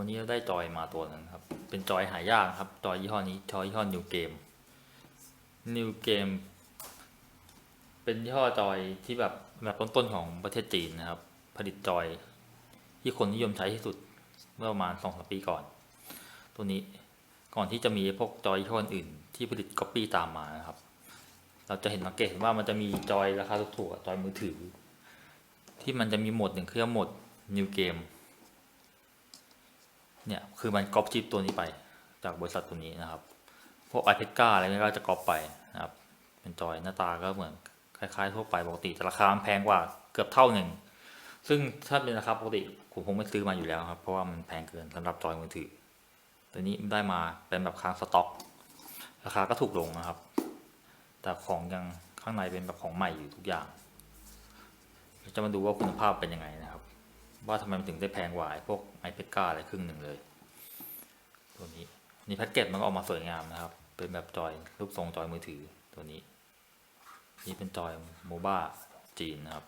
วันนี้เราได้จอยมาตัวหนึงครับ เป็นจอยหายากครับ จอยยี่ห้อนี้จอยยี่ห้อ New Game New Game เป็นยี่ห้อจอยที่แบบแบบต้นๆของประเทศจีนนะครับ ผลิตจอยที่คนนิยมใช้ที่สุดเมื่อประมาณสองสปีก่อน ตัวนี้ก่อนที่จะมีพวกจอยยี่ห้ออื่น ที่ผลิตก๊อปปี้ตามมานะครับ เราจะเห็นสังเกตเห็นว่ามันจะมีจอยราคาถูกๆจอยมือถือ ที่มันจะมีโหมดหนึ่งคือโหมด New Game เนี่ยคือมันก๊อปชิปตัวนี้ไป จากบริษัทตัวนี้นะครับ พวก i p e c a อะไรเงี้ยก็จะก๊อปไปนะครับ เป็นจอยหน้าตาก็เหมือนคล้ายๆทั่วไปปกติแต่ราคาแพงกว่าเกือบเท่าหนึ่ง ซึ่งถ้าเป็นราคาปกติผมคงไม่ซื้อมาอยู่แล้วครับ เพราะว่ามันแพงเกินสำหรับจอยมือถือ ตัวนี้ได้มาเป็นแบบค้างสต็อก ราคาก็ถูกลงนะครับ แต่ของยังข้างในเป็นแบบของใหม่อยู่ทุกอย่าง จะมาดูว่าคุณภาพเป็นยังไงนะครับ ว่าทำไมมันถึงได้แพงกว่าไอ้พวกไอเพก้าอะไรครึ่งหนึ่งเลย ตัวนี้นี่แพ็กเกจมันก็ออกมาสวยงามนะครับ เป็นแบบจอยรูปทรงจอยมือถือตัวนี้ นี่เป็นจอยโมบ้าจีนนะครับ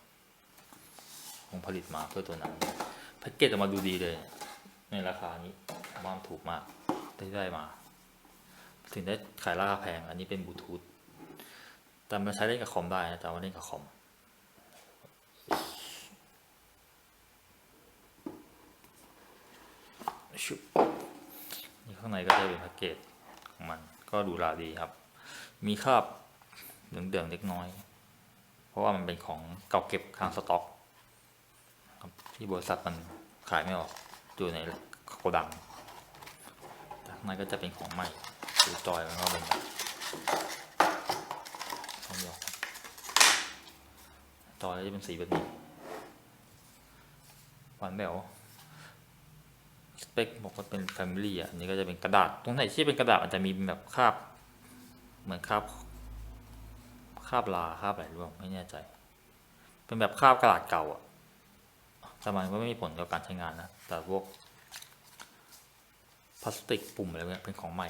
คงผลิตมาเพื่อตัวนั้นแพ็กเกจออกมาดูดีเลย ในราคานี้มว่ามันถูกมากที่ได้มา ถึงได้ขายราคาแพง อันนี้เป็นบลูทูธแต่มันใช้เล่นกับคอมได้นะแต่ว่าเล่นกับคอม ชุบนี่ข้างในก็จะเป็นแพ็กเกจของมัน ก็ดูราดีครับ มีคราบเหลืองๆเล็กน้อย เพราะว่ามันเป็นของเก่าเก็บค้างสต็อกที่บริษัทมันขายไม่ออกอยู่ในโกดังแต่ข้างในก็จะเป็นของใหม่ดูจอยมันก็เป็นแบบต้องยกจอยจะเป็นสีแบบนี้หวานแหว ปคบอกว่าเป็น Family อะอันนี้ก็จะเป็นกระดาษ ตรงไหนที่เป็นกระดาษมันจะมีแบบคราบ เหมือนคราบคราบลาคราบอะไรรือเปล่าไม่แน่ใจ เป็นแบบคราบกระดาษเก่าอะแต่มันก็ไม่มีผลกับการใช้งานนะ แต่พวกพลาสติกปุ่มอะไรเนี่ยเป็นของใหม่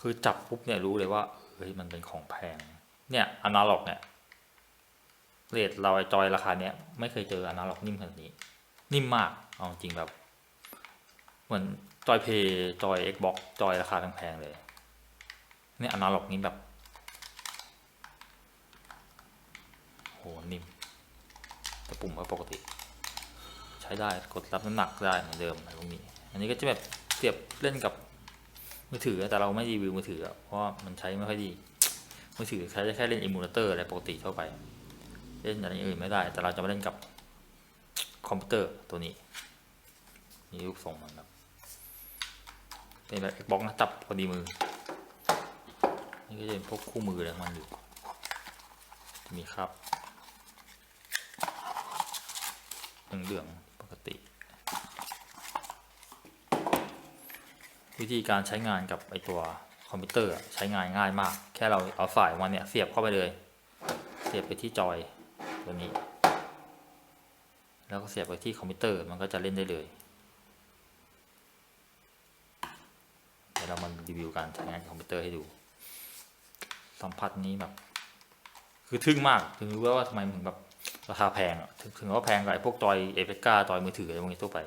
คือจับปุ๊บเนี่ยรู้เลยว่าเฮ้ยมันเป็นของแพง เนี่ยอนาล็อกเนี่ยเรทเราไอจอยราคาเนี้ยไม่เคยเจออนาล็อกนิ่มขนาดนี้ นิ่มมากเอาจริงแบบ เหมือนจอยเพย์จอย Xbox จอยราคาแพงๆเลยเนี่ยอนาล็อกนี้แบบโหนิ่มแต่ปุ่มก็ปกติ ใช้ได้กดรับน้ำหนักได้เหมือนเดิมอะไรพวกนี้ อันนี้ก็จะแบบเสียบเล่นกับมือถือแต่เราไม่รีวิวมือถือเพราะมันใช้ไม่ค่อยดี มือถือใช้ได้แค่เล่นอิมูเลเตอร์อะไรปกติทั่วไป เล่นอะไรอื่นไม่ได้ แต่เราจะมาเล่นกับคอมพิวเตอร์ตัวนี้ นี่รูปทรงมันครับ เป็นแบบ Xbox นะจับพอดีมือ นี่ก็จะเป็นพวกคู่มืออะไรของมันอยู่ มีครับเหลืองๆปกติ วิธีการใช้งานกับไอตัวคอมพิวเตอร์ใช้งานง่ายมาก แค่เราเอาสายมันเนี่ยเสียบเข้าไปเลย เสียบไปที่จอยตัวนี้ แล้วก็เสียบไปที่คอมพิวเตอร์มันก็จะเล่นได้เลย เรามารีวิวการใช้งานคอมพิวเตอร์ให้ดูสัมผัสนี้แบบ คือทึ่งมากถึงรู้ว่าทำไมถึงแบบราคาแพงอะถึงว่าแพงกว่าไอ้พวกจอยเอฟเฟกาจอยมือถืออะไรพวกนี้ทั่วไป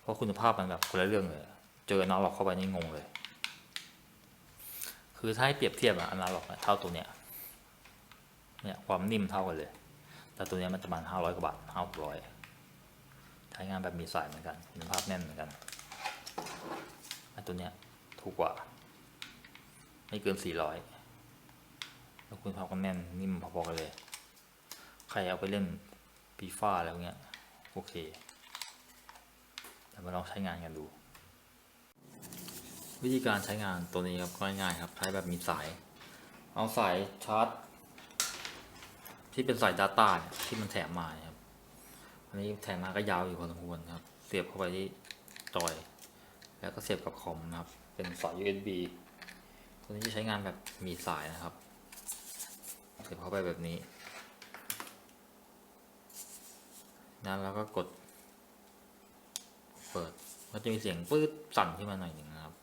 เพราะคุณภาพมันแบบคนละเรื่องเลย เจออนาล็อกเข้าไปนี่งงเลย คือถ้าให้เปรียบเทียบอะอนาล็อกเท่าตัวเนี้ยเนี่ยความนิ่มเท่ากันเลย แต่ตัวเนี้ยมันจะประมาณห้าร้อยกว่าบาทห้าร้อยใช้งานแบบมีสายเหมือนกันคุณภาพแน่นเหมือนกันไอ้ตัวเนี้ย ถูกกว่า ไม่เกินสี่ร้อยแล้วคุณภาพก็แน่นนิ่มพอๆกันเลย ใครเอาไปเล่นปีฟ้าแล้วเงี้ย โอเคเดี๋ยวมาลองใช้งานกันดู วิธีการใช้งานตัวนี้ครับก็ง่ายๆครับใช้แบบมีสาย เอาสายชาร์จ ที่เป็นสาย Data เนี่ยที่มันแถมมาครับอันนี้แถมมาก็ยาวอยู่พอสมควรครับ เสียบเข้าไปที่จอย แล้วก็เสียบกับคอมนะครับ เป็นสาย USB ตัวนี้จะใช้งานแบบมีสายนะครับเสียบเข้าไปแบบนี้ นั้นแล้วก็กด เปิดมันจะมีเสียงปื๊ดสั่นขึ้นมาหน่อยหนึ่งนะครับ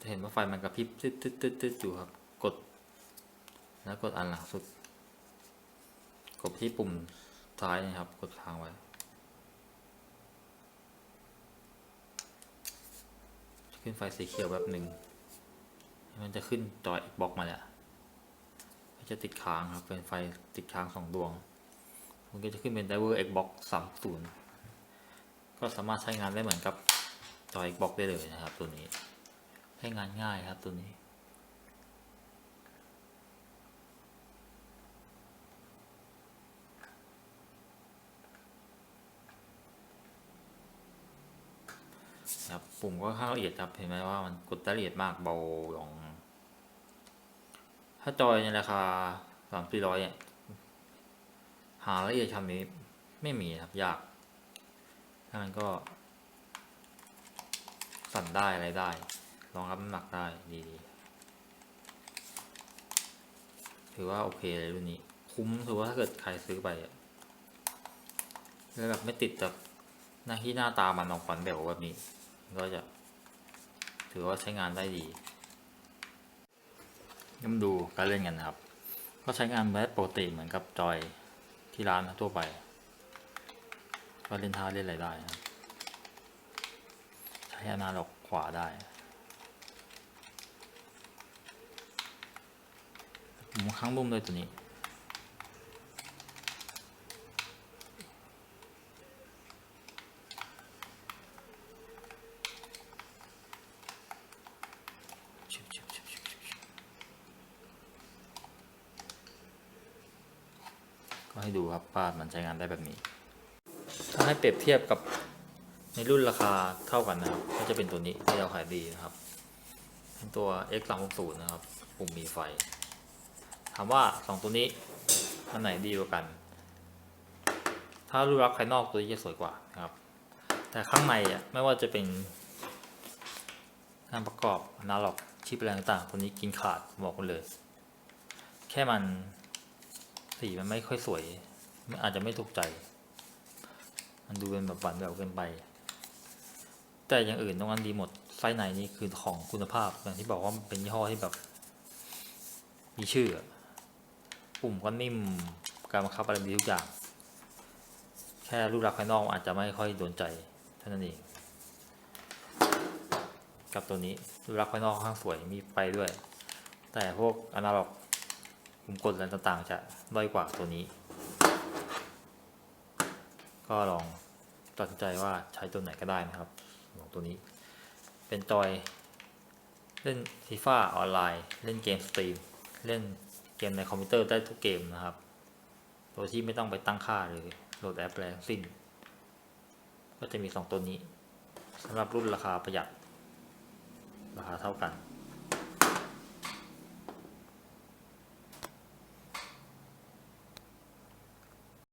จะเห็นว่าไฟมันกระพริบตึ๊ดตึ๊ดตึ๊ดตึ๊ดอยู่ครับ กด แล้วกดอันหลังสุด กดที่ปุ่มซ้ายนะครับ กดค้างไว้ ขึ้นไฟสีเขียวแบบหนึ่ง มันจะขึ้นจอยบล็อกมาแล้วมันจะติดค้างครับ เป็นไฟติดค้างสองดวง มันก็จะขึ้นเป็น Driver Xbox 30 ก็สามารถใช้งานได้เหมือนกับจอ Xbox ได้เลยนะครับ ตัวนี้ ใช้งานง่ายครับตัวนี้ ปุ่มก็ข้างละเอียดครับเห็นไหมว่ามันกดละเอียดมากเบาลง ถ้าจอยในราคาสามสี่ร้อยเนี่ยหาละเอียดคำนี้ไม่มีครับยากถ้ามันก็สั่นได้อะไรได้รองรับน้ำหนักได้ดีถือว่าโอเคเลยรุ่นนี้ คุ้มถือว่าถ้าเกิดใครซื้อไปอะแล้วแบบไม่ติดจากหน้าที่หน้าตามันออกขวัญแบบแบบนี้ ก็จะถือว่าใช้งานได้ดีก็มาดูการเล่นกันนะครับ ก็ใช้งานแบบปกติเหมือนกับจอยที่ร้านทั่วไป ก็เล่นท่าเล่นอะไรได้นะใช้อนาล็อกขวาได้ผมข้างนุ่มเลยตัวนี้ ชิบชิบชิบชิบชิบชิบก็ ให้ดูครับว่ามันใช้งานได้แบบนี้ ถ้าให้เปรียบเทียบกับในรุ่นราคาเท่ากันนะครับ ก็จะเป็นตัวนี้ที่เราขายดีนะครับ เป็นตัว X 3 6 0นะครับ ปุ่มมีไฟ ถามว่าสองตัวนี้อันไหนดีกว่ากัน ถ้ารูปลักษณ์ภายนอกตัวนี้จะสวยกว่านะครับ แต่ข้างในอะไม่ว่าจะเป็นงานประกอบอนาล็อกชิปอะไรต่างๆตัวนี้กินขาดบอกกันเลย แค่มัน สีมันไม่ค่อยสวยมันอาจจะไม่ถูกใจ มันดูเป็นแบบหวานแบบเกินไป แต่อย่างอื่นตรงนั้นดีหมด ไส้ในนี่คือของคุณภาพอย่างที่บอกว่าเป็นยี่ห้อที่แบบ มีชื่อปุ่มก็นิ่ม การบังคับอะไรดีทุกอย่าง แค่รูปลักษณ์ภายนอกอาจจะไม่ค่อยโดนใจเท่านั้นเอง กับตัวนี้รูปลักษณ์ภายนอกค่อนข้างสวยมีไฟด้วย แต่พวกอนาล็อก ปุ่มกดอะไรต่างๆ จะด้อยกว่าตัวนี้ ก็ลองตัดสินใจว่าใช้ตัวไหนก็ได้นะครับของตัวนี้ เป็นจอยเล่นฟีฟ่าออนไลน์ เล่นเกมสตรีม เล่นเกมในคอมพิวเตอร์ได้ทุกเกมนะครับ โดยที่ไม่ต้องไปตั้งค่าหรือโหลดแอปอะไรทั้งสิ้น ก็จะมีสองตัวนี้สำหรับรุ่นราคาประหยัด ราคาเท่ากัน